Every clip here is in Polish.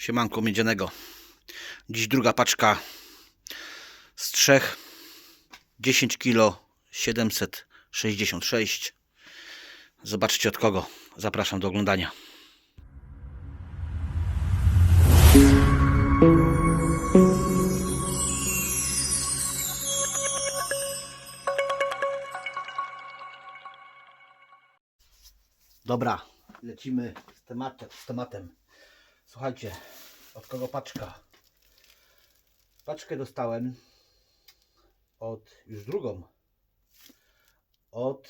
Siemanko miedzianego. Dziś druga paczka z trzech. 10 kg 766. Zobaczcie od kogo. Zapraszam do oglądania. Dobra, lecimy z tematem. Z tematem. Słuchajcie, od kogo paczka? Paczkę dostałem od, już drugą, od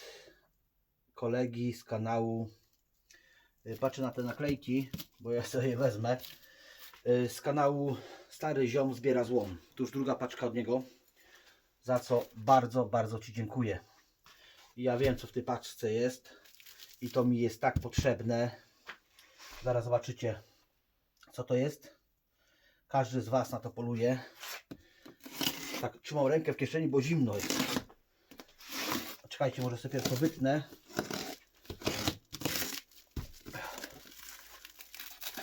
kolegi z kanału, y, patrzę na te naklejki, bo ja sobie je wezmę, y, z kanału Stary Ziom Zbiera Złom. Tu już druga paczka od niego, za co bardzo, bardzo Ci dziękuję. Ja wiem, co w tej paczce jest i to mi jest tak potrzebne. Zaraz zobaczycie, co to jest. Każdy z Was na to poluje. Tak, trzymał rękę w kieszeni, bo zimno jest. Czekajcie, może sobie pierwszy wytnę.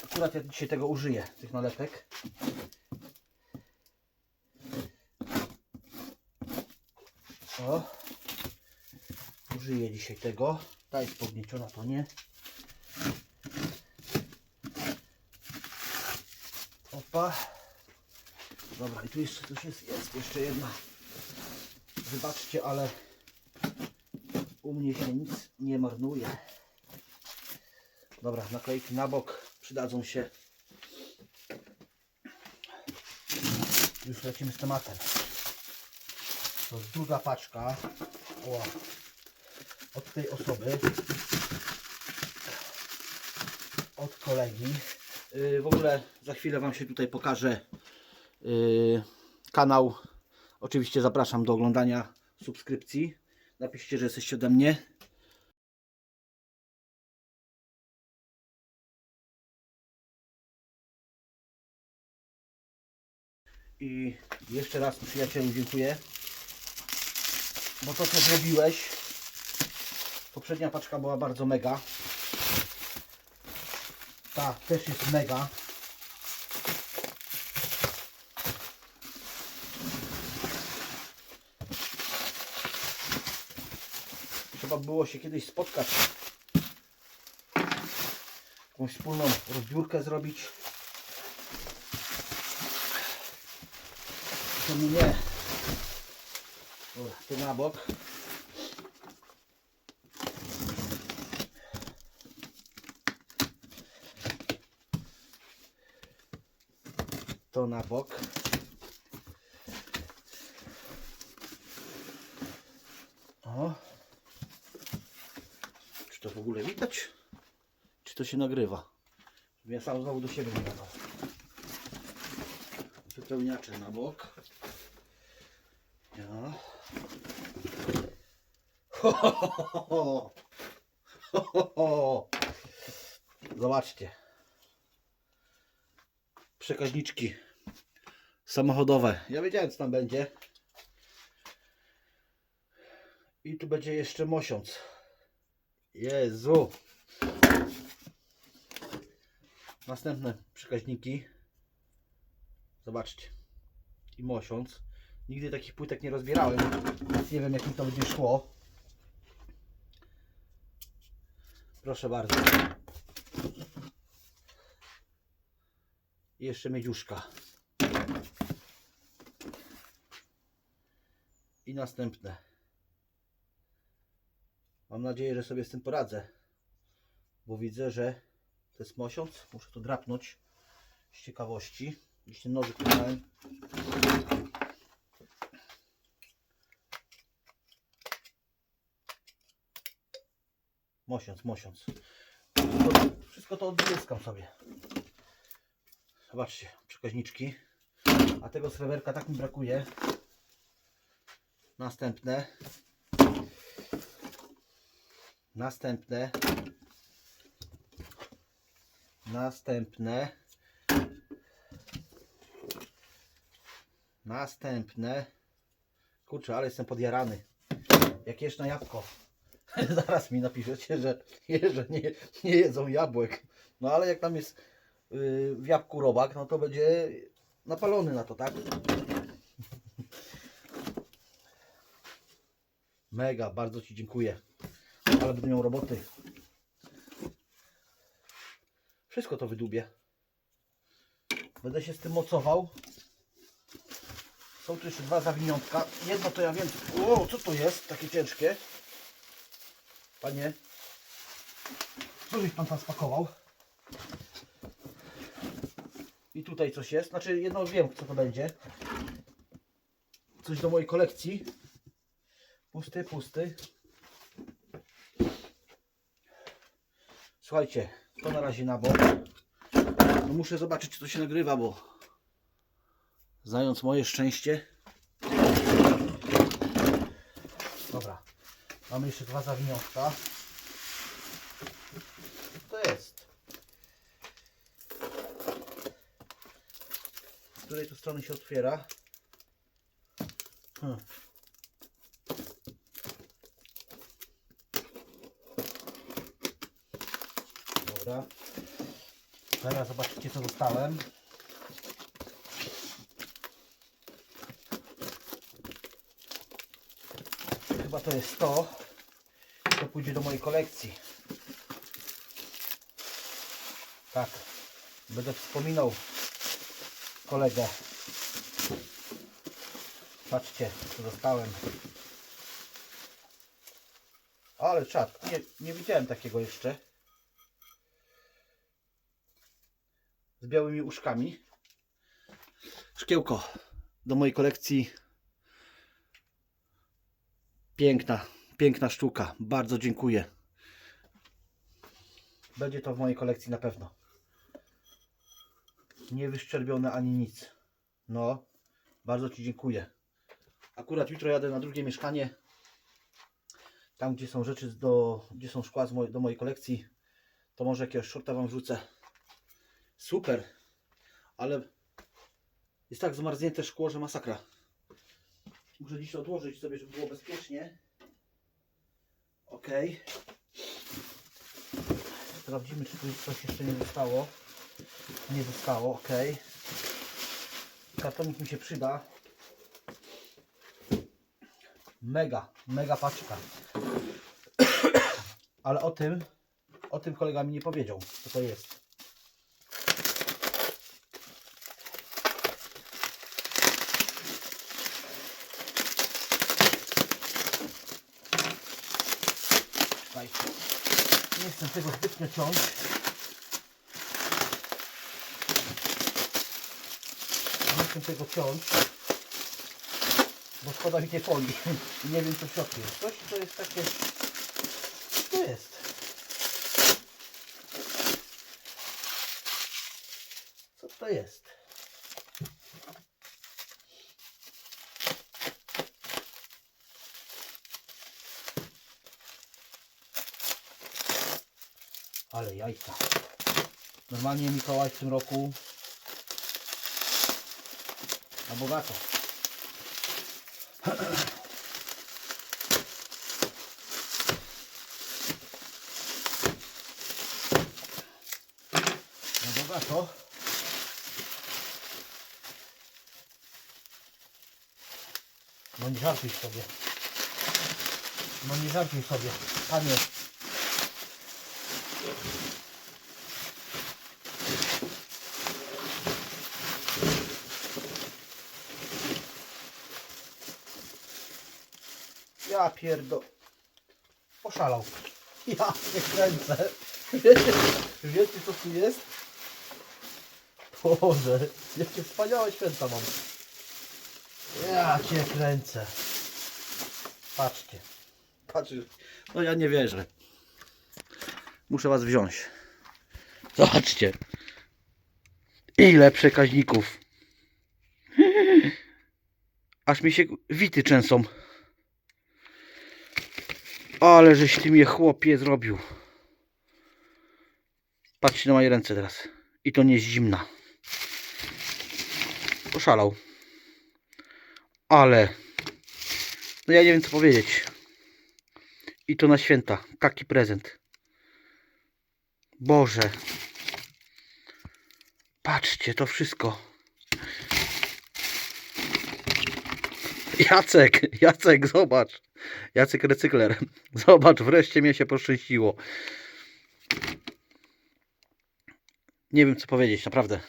Akurat ja dzisiaj tego użyję, tych nalepek. O. Użyję dzisiaj tego. Ta jest podnieciona, to nie. Dobra, i tu jeszcze coś jest, jest jeszcze jedna. Wybaczcie, ale u mnie się nic nie marnuje. Dobra, naklejki na bok przydadzą się. Już lecimy z tematem. To jest druga paczka. O, od tej osoby. Od kolegi. Yy, w ogóle za chwilę Wam się tutaj pokażę yy, kanał. Oczywiście zapraszam do oglądania subskrypcji. Napiszcie, że jesteście ode mnie. I jeszcze raz przyjacielu dziękuję. Bo to co zrobiłeś. Poprzednia paczka była bardzo mega. Ta też jest mega. Trzeba było się kiedyś spotkać. Jakąś wspólną rozbiórkę zrobić. Czemu nie? Dobra, ty na bok. To na bok. O. Czy to w ogóle widać? Czy to się nagrywa? Ja sam znowu do siebie nie gadał. Wypełniacze na bok. Ja. Ho, ho. Ho, ho, ho. Zobaczcie. Przekaźniczki samochodowe. Ja wiedziałem co tam będzie. I tu będzie jeszcze mosiąc. Jezu. Następne przekaźniki. Zobaczcie. I mosiąc. Nigdy takich płytek nie rozbierałem, więc nie wiem jak mi to będzie szło. Proszę bardzo. I jeszcze miedziuszka. Następne. Mam nadzieję, że sobie z tym poradzę. Bo widzę, że to jest mosiąc. Muszę to drapnąć z ciekawości. Gdzieś nożyk miałem. Mosiąc, mosiąc. Wszystko, wszystko to odzyskam sobie. Zobaczcie, przekaźniczki. A tego sreberka tak mi brakuje. Następne. Następne. Następne. Następne. Kurczę, ale jestem podjarany. Jak jesz na jabłko. Zaraz mi napiszecie, że, że nie, nie jedzą jabłek. No ale jak tam jest yy, w jabłku robak, no to będzie napalony na to, tak? Mega, bardzo Ci dziękuję. Ale będę miał roboty. Wszystko to wydubię. Będę się z tym mocował. Są tu jeszcze dwa zawiniątka. Jedno to ja wiem. O, co to jest? Takie ciężkie. Panie. Co żeś pan tam spakował? I tutaj coś jest. Znaczy jedno wiem co to będzie. Coś do mojej kolekcji. Pusty, pusty. Słuchajcie, to na razie na bok. No muszę zobaczyć, czy to się nagrywa, bo znając moje szczęście. Dobra, mamy jeszcze dwa zawiniątka. To jest. Z której tu strony się otwiera? Hmm. Teraz zobaczcie co dostałem. Chyba to jest to. To pójdzie do mojej kolekcji. Tak. Będę wspominał kolegę. Patrzcie, co dostałem. Ale czad, nie, nie widziałem takiego jeszcze. Z białymi uszkami. Szkiełko do mojej kolekcji. Piękna, piękna sztuka. Bardzo dziękuję. Będzie to w mojej kolekcji na pewno. Nie wyszczerbione ani nic. No, bardzo Ci dziękuję. Akurat jutro jadę na drugie mieszkanie. Tam, gdzie są rzeczy do, gdzie są szkła z mojej, do mojej kolekcji, to może jakiegoś shorta Wam wrzucę. Super, ale jest tak zmarznięte szkło, że masakra. Muszę dziś odłożyć sobie, żeby było bezpiecznie. Ok. Sprawdzimy, czy tu coś jeszcze nie zostało. Nie zostało, ok. Kartonik mi się przyda. Mega, mega paczka. Ale o tym, o tym kolega mi nie powiedział, co to jest. Nie chcę tego zbytnio ciąć. Nie chcę tego ciąć. Bo szkoda mi tej folii. Nie wiem co w środku jest. Coś to jest takie... Co jest? Co to jest? Ale jajka. Normalnie Mikołaj w tym roku na bogato. Na bogato. No nie żartuj sobie. No nie żartuj sobie. Panie. Ja pierdo... Poszalał. Ja się kręcę. Wiecie, wiecie co tu jest? Boże, jakie wspaniałe święta mam. Ja cię kręcę. Patrzcie. Patrzcie. No ja nie wierzę. Muszę was wziąć. Zobaczcie. Ile przekaźników. Aż mi się wity trzęsą. Ale żeś ty mnie chłopie zrobił. Patrzcie na moje ręce teraz. I to nie jest zimna. Poszalał. Ale. No ja nie wiem co powiedzieć. I to na święta. Taki prezent. Boże. Patrzcie, to wszystko. Jacek, Jacek, zobacz. Jacek recykler. Zobacz, wreszcie mnie się poszczęściło. Nie wiem co powiedzieć, naprawdę.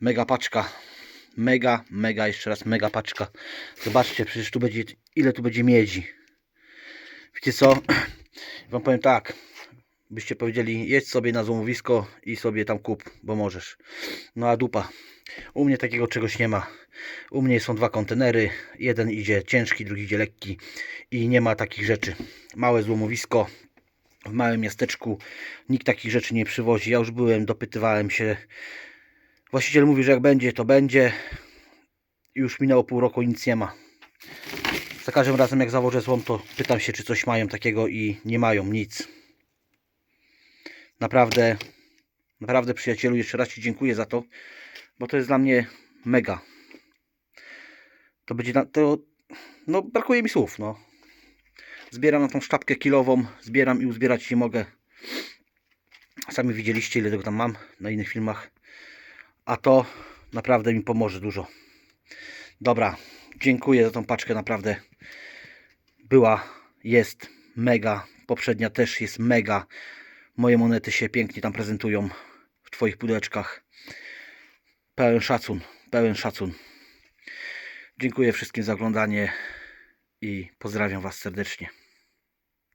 Mega paczka. Mega, mega, jeszcze raz mega paczka. Zobaczcie, przecież tu będzie, ile tu będzie miedzi. Wiecie co? Wam powiem tak. Byście powiedzieli, jedź sobie na złomowisko i sobie tam kup, bo możesz. No a dupa. U mnie takiego czegoś nie ma. U mnie są dwa kontenery. Jeden idzie ciężki, drugi idzie lekki. I nie ma takich rzeczy. Małe złomowisko w małym miasteczku. Nikt takich rzeczy nie przywozi. Ja już byłem, dopytywałem się. Właściciel mówi, że jak będzie, to będzie. Już minęło pół roku, nic nie ma. Za każdym razem jak założę złom, to pytam się, czy coś mają takiego i nie mają nic. Naprawdę, naprawdę przyjacielu, jeszcze raz Ci dziękuję za to, bo to jest dla mnie mega. To będzie, to, no brakuje mi słów, no. Zbieram na tą sztabkę kilową, zbieram i uzbierać nie mogę. Sami widzieliście, ile tego tam mam na innych filmach. A to naprawdę mi pomoże dużo. Dobra, dziękuję za tą paczkę, naprawdę była, jest mega. Poprzednia też jest mega. Moje monety się pięknie tam prezentują w Twoich pudełeczkach. Pełen szacun, pełen szacun. Dziękuję wszystkim za oglądanie i pozdrawiam Was serdecznie.